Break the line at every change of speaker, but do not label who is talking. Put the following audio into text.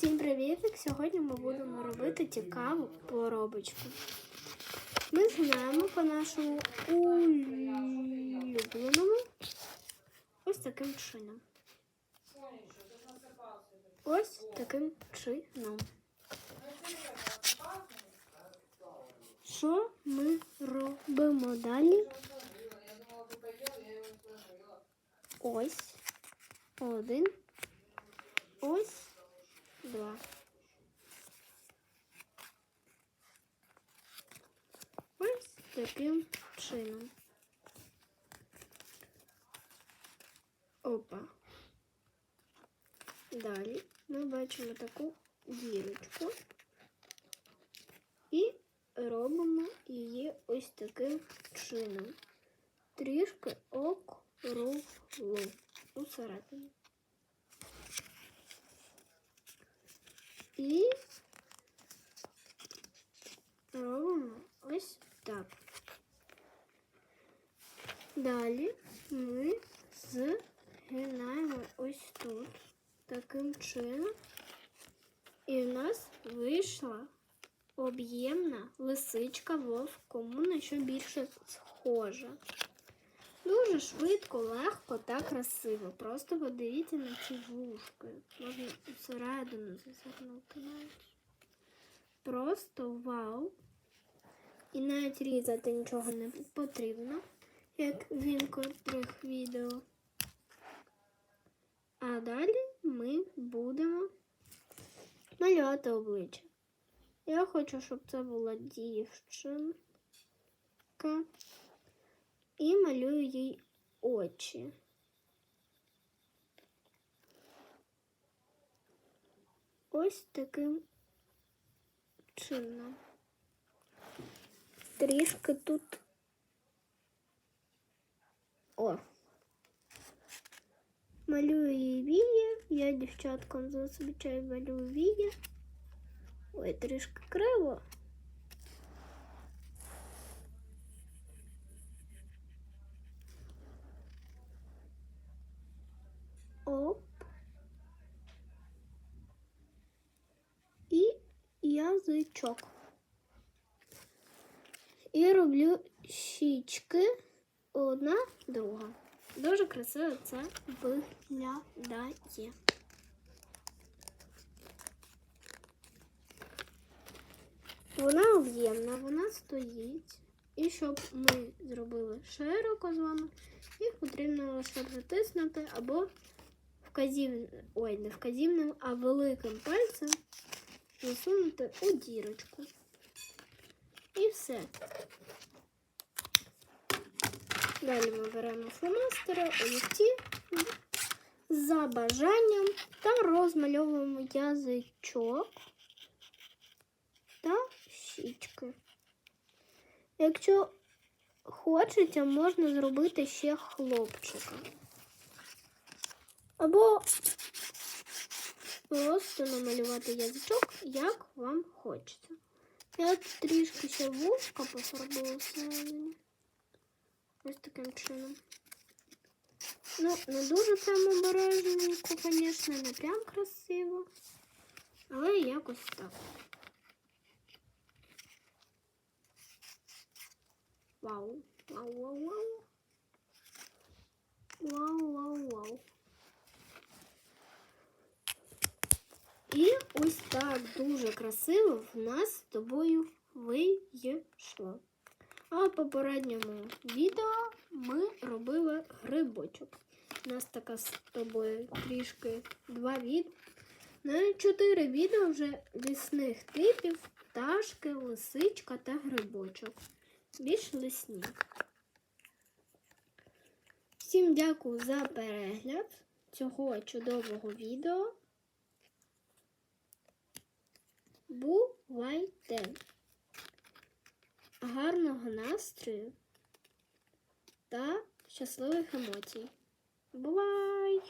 Всім привіт! Сьогодні ми будемо робити цікаву поробочку. Ми знаємо по нашому улюбленому ось таким чином. Ось таким чином. Що ми робимо далі? Ось один. Ось два. Ось таким чином. Опа. Далі ми бачимо таку дірочку і робимо її ось таким чином. Трішки округлу усередині. І робимо ось так. Далі ми згинаємо ось тут таким чином. І в нас вийшла об'ємна лисичка вовк, на що більше схожа. Дуже швидко, легко та красиво. Просто подивіться на ці вушки. Можна всередину зазирнути навіть. Просто вау. І навіть різати нічого не потрібно, як в інших відео. А далі ми будемо малювати обличчя. Я хочу, щоб це була дівчинка. І малюю їй очі. Ось таким чином. Трішки тут. О. Малюю їй вії. Я дівчаткам зазвичай малюю вії. Ой, трішки криво. Оп. І язичок. І роблю щічки одна друга. Дуже красиво це виглядає. Вона об'ємна, вона стоїть. І щоб ми зробили широко з вами, їх потрібно лише притиснути або вказів... ой, не вказівним, а великим пальцем засунути у дірочку. І все. Далі ми беремо фломастери, олівці за бажанням та розмальовуємо язичок та щічки. Якщо хочеться, можна зробити ще хлопчика. Або просто намалювати язичок, як вам хочеться. Я трішки ще вушка пофарбую всередині. Ось таким чином. Ну, не дуже прям обережненько, звісно, не прям красиво. Але якось так. Вау, вау, вау, вау. Вау, вау, вау. І ось так дуже красиво в нас з тобою вийшло. А в попередньому відео ми робили грибочок. У нас така з тобою трішки два відео. На чотири відео вже лісних типів, пташки, лисичка та грибочок. Більш лисні. Всім дякую за перегляд цього чудового відео. Бувайте! Гарного настрою та щасливих емоцій. Бувай!